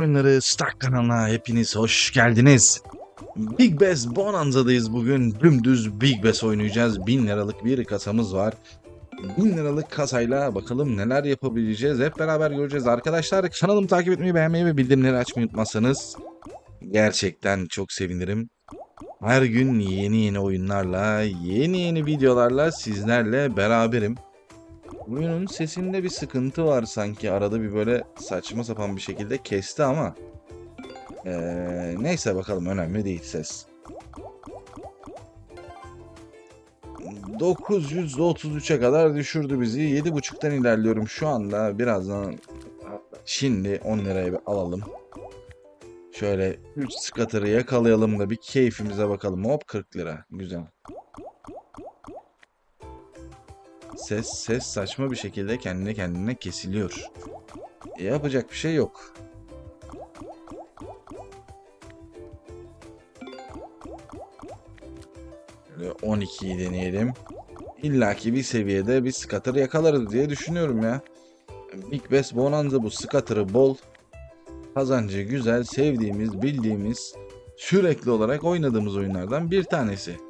Oyunları Stark kanalına hepiniz hoş geldiniz. Big Bass Bonanza'dayız bugün. Dümdüz Big Bass oynayacağız. 1000 liralık bir kasamız var. 1000 liralık kasayla bakalım neler yapabileceğiz. Hep beraber göreceğiz. Arkadaşlar kanalımı takip etmeyi, beğenmeyi ve bildirimleri açmayı unutmazsanız gerçekten çok sevinirim. Her gün yeni yeni oyunlarla, yeni yeni videolarla sizlerle beraberim. Oyunun sesinde bir sıkıntı var sanki. Arada bir böyle saçma sapan bir şekilde kesti ama. Ee, neyse bakalım önemli değil ses. 933'e kadar düşürdü bizi. 7.5'tan ilerliyorum şu anda. Birazdan şimdi 10 liraya bir alalım. Şöyle 3 skatırı yakalayalım da bir keyfimize bakalım. Hop 40 lira. Güzel. Ses ses saçma bir şekilde kendine kendine kesiliyor. E, yapacak bir şey yok. Böyle 12'yi deneyelim. İlla ki bir seviyede bir scatter yakalarız diye düşünüyorum ya. Big Bass Bonanza bu scatter'ı bol. Kazancı güzel, sevdiğimiz, bildiğimiz, sürekli olarak oynadığımız oyunlardan bir tanesi.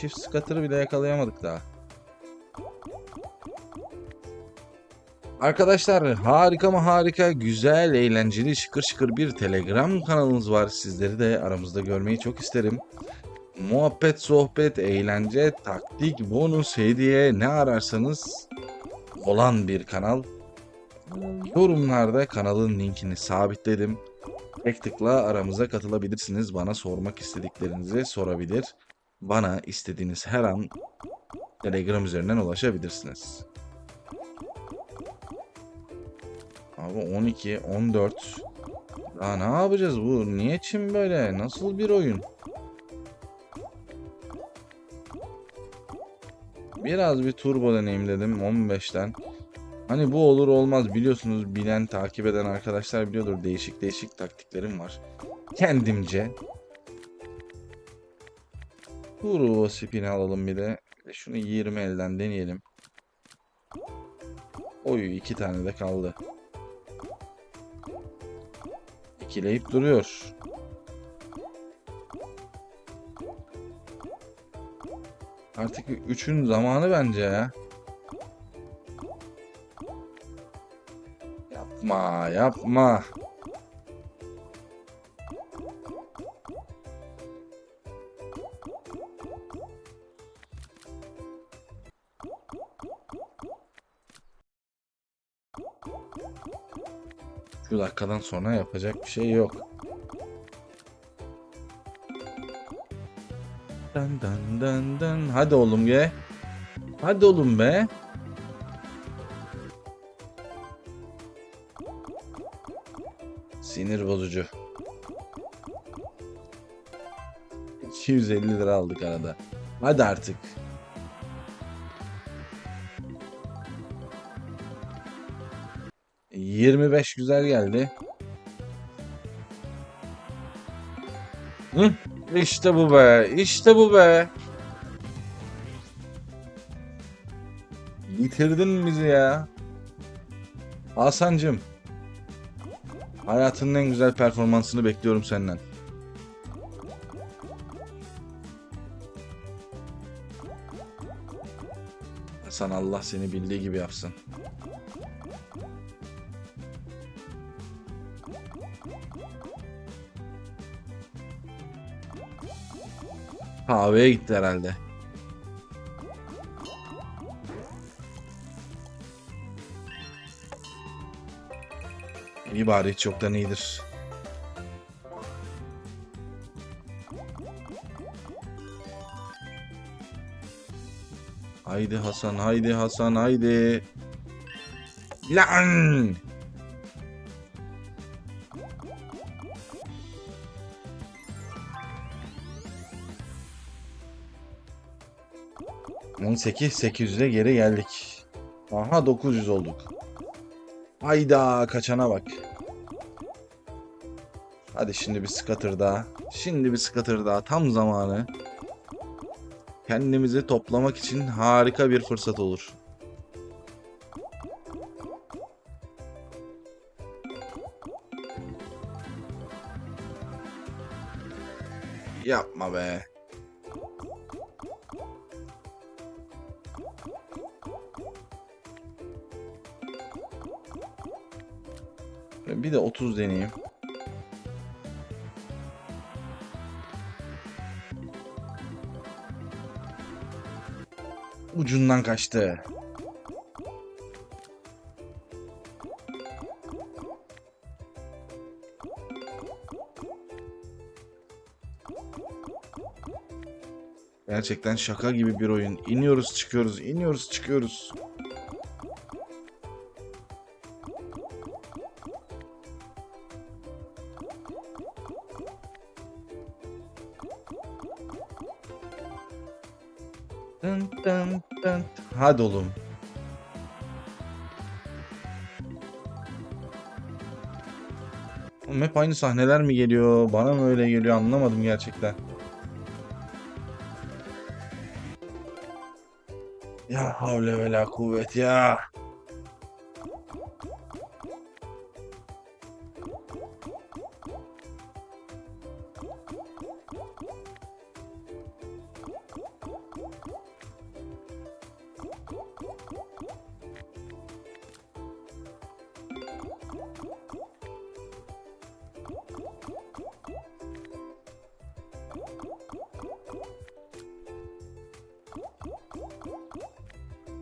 Çift scatter'ı bile yakalayamadık daha. Arkadaşlar harika mı harika, güzel, eğlenceli, şıkır şıkır bir Telegram kanalımız var. Sizleri de aramızda görmeyi çok isterim. Muhabbet, sohbet, eğlence, taktik, bonus, hediye ne ararsanız olan bir kanal. Yorumlarda kanalın linkini sabitledim. Tek tıkla aramıza katılabilirsiniz. Bana sormak istediklerinizi sorabilir. Bana istediğiniz her an Telegram üzerinden ulaşabilirsiniz. Abi 12, 14. Daha ne yapacağız bu? Niye Çin böyle? Nasıl bir oyun? Biraz bir turbo deneyim dedim 15'ten. Hani bu olur olmaz biliyorsunuz bilen takip eden arkadaşlar biliyordur değişik değişik taktiklerim var. Kendimce. Turbo spin'i alalım bir de. Şunu 20 elden deneyelim. Oy iki tane de kaldı. İkileyip duruyor. Artık üçün zamanı bence ya. Yapma, yapma. Şu dakikadan sonra yapacak bir şey yok. Dın dın dın dın. Hadi oğlum ye. Hadi oğlum be. Sinir bozucu. 250 lira aldık arada. Hadi artık. Yirmi beş güzel geldi. Hı, işte bu be, işte bu be. Bitirdin bizi ya. Hasan'cım. Hayatının en güzel performansını bekliyorum senden. Hasan Allah seni bildiği gibi yapsın. Kahveye gitti herhalde. İyi bari hiç yoktan iyidir. Haydi Hasan, haydi Hasan, haydi. Lan! 18 800'e geri geldik. Aha 900 olduk. Hayda kaçana bak. Hadi şimdi bir scatter daha. Şimdi bir scatter daha. Tam zamanı. Kendimizi toplamak için harika bir fırsat olur. Yapma be. Bir de 30 deneyeyim. Ucundan kaçtı. Gerçekten şaka gibi bir oyun. İniyoruz çıkıyoruz, iniyoruz çıkıyoruz. Dın dın dın. Hadi oğlum. Oğlum hep aynı sahneler mi geliyor? Bana mı öyle geliyor anlamadım gerçekten. Ya havle ve kuvvet ya.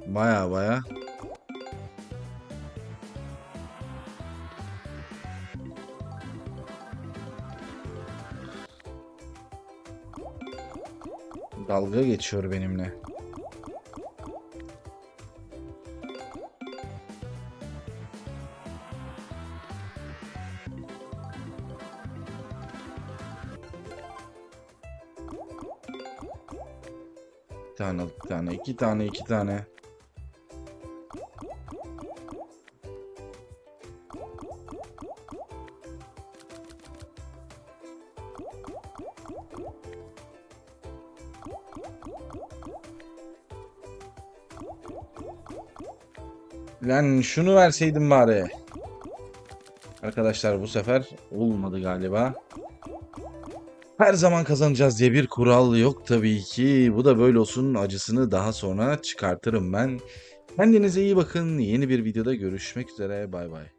Baya baya. Dalga geçiyor benimle. Bir tane, tane, iki tane, iki tane. Lan şunu verseydin bari. Arkadaşlar bu sefer olmadı galiba. Her zaman kazanacağız diye bir kural yok tabii ki. Bu da böyle olsun. Acısını daha sonra çıkartırım ben. Kendinize iyi bakın. Yeni bir videoda görüşmek üzere. Bay bay.